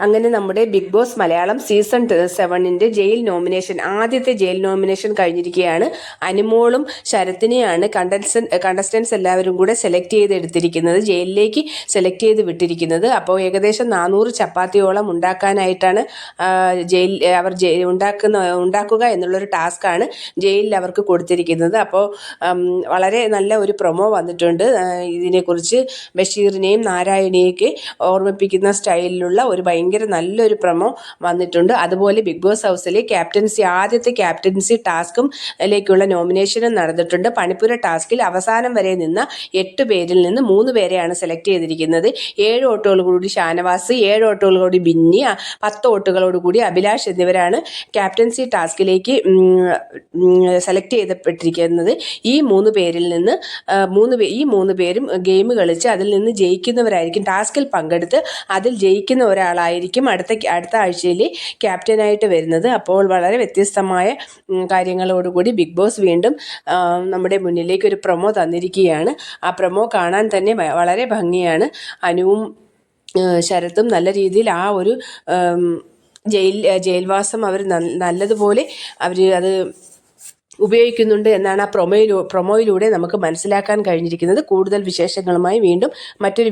അങ്ങനെ നമ്മുടെ big boss Malayalam season സെവനിന്റെ ജയിൽ നോമിനേഷൻ ആദ്യത്തെ ജയിൽ നോമിനേഷൻ കഴിഞ്ഞിരിക്കുകയാണ്. അനുമോളും ശരത്തിനെയാണ് കണ്ടൻസൻ കണ്ടസ്റ്റൻസ് എല്ലാവരും കൂടെ സെലക്ട് ചെയ്തെടുത്തിരിക്കുന്നത് ജയിലിലേക്ക് സെലക്ട് ചെയ്ത് വിട്ടിരിക്കുന്നത്. അപ്പോൾ ഏകദേശം നാനൂറ് ചപ്പാത്തിയോളം ഉണ്ടാക്കാനായിട്ടാണ് ജയിൽ അവർ ഉണ്ടാക്കുന്ന ഉണ്ടാക്കുക എന്നുള്ളൊരു ടാസ്ക്കാണ് ജയിലിൽ അവർക്ക് കൊടുത്തിരിക്കുന്നത്. അപ്പോൾ വളരെ നല്ല ഒരു പ്രൊമോ വന്നിട്ടുണ്ട്. ഇതിനെക്കുറിച്ച് ബഷീറിനെയും നാരായണിയൊക്കെ ഓർമ്മിപ്പിക്കുന്ന സ്റ്റൈലിലുള്ള ഒരു ഭയങ്കര നല്ലൊരു പ്രമോ വന്നിട്ടുണ്ട്. അതുപോലെ ബിഗ് ബോസ് ഹൗസിലെ ക്യാപ്റ്റൻസി ആദ്യത്തെ ക്യാപ്റ്റൻസി ടാസ്കും ലേക്കുള്ള നോമിനേഷനും നടന്നിട്ടുണ്ട്. പണിപ്പുര ടാസ്കിൽ അവസാനം വരെ നിന്ന എട്ട് പേരിൽ നിന്ന് മൂന്ന് പേരെയാണ് സെലക്ട് ചെയ്തിരിക്കുന്നത്. ഏഴ് വോട്ടുകൾ കൂടി ഷാനവാസ് ഏഴ് വോട്ടുകൾ കൂടി ബിന്നി പത്ത് വോട്ടുകളോട് കൂടി അഭിലാഷ് എന്നിവരാണ് ക്യാപ്റ്റൻസി ടാസ്കിലേക്ക് സെലക്ട് ചെയ്തപ്പെട്ടിരിക്കുന്നത്. ഈ മൂന്ന് പേരിൽ നിന്ന് മൂന്ന് ഈ മൂന്ന് പേരും ഗെയിം കളിച്ച് അതിൽ നിന്ന് ജയിക്കുന്നവരായിരിക്കും. ടാസ്കിൽ പങ്കെടുത്ത് അതിൽ ജയിക്കുന്ന ഒരാളായിരിക്കും അടുത്ത അടുത്ത ആഴ്ചയിൽ ക്യാപ്റ്റനായിട്ട് വരുന്നത്. അപ്പോൾ വളരെ വ്യത്യസ്തമായ കാര്യങ്ങളോടുകൂടി ബിഗ് ബോസ് വീണ്ടും നമ്മുടെ മുന്നിലേക്ക് ഒരു പ്രൊമോ തന്നിരിക്കുകയാണ്. ആ പ്രൊമോ കാണാൻ തന്നെ വളരെ ഭംഗിയാണ്. അനുവും ശരത്തും നല്ല രീതിയിൽ ആ ഒരു ജയിൽ ജയിൽവാസം അവർ നല്ലതുപോലെ അവർ അത് ഉപയോഗിക്കുന്നുണ്ട് എന്നാണ് ആ പ്രൊമോയിലൂ പ്രൊമോയിലൂടെ നമുക്ക് മനസ്സിലാക്കാൻ കഴിഞ്ഞിരിക്കുന്നത്. കൂടുതൽ വിശേഷങ്ങളുമായി വീണ്ടും മറ്റൊരു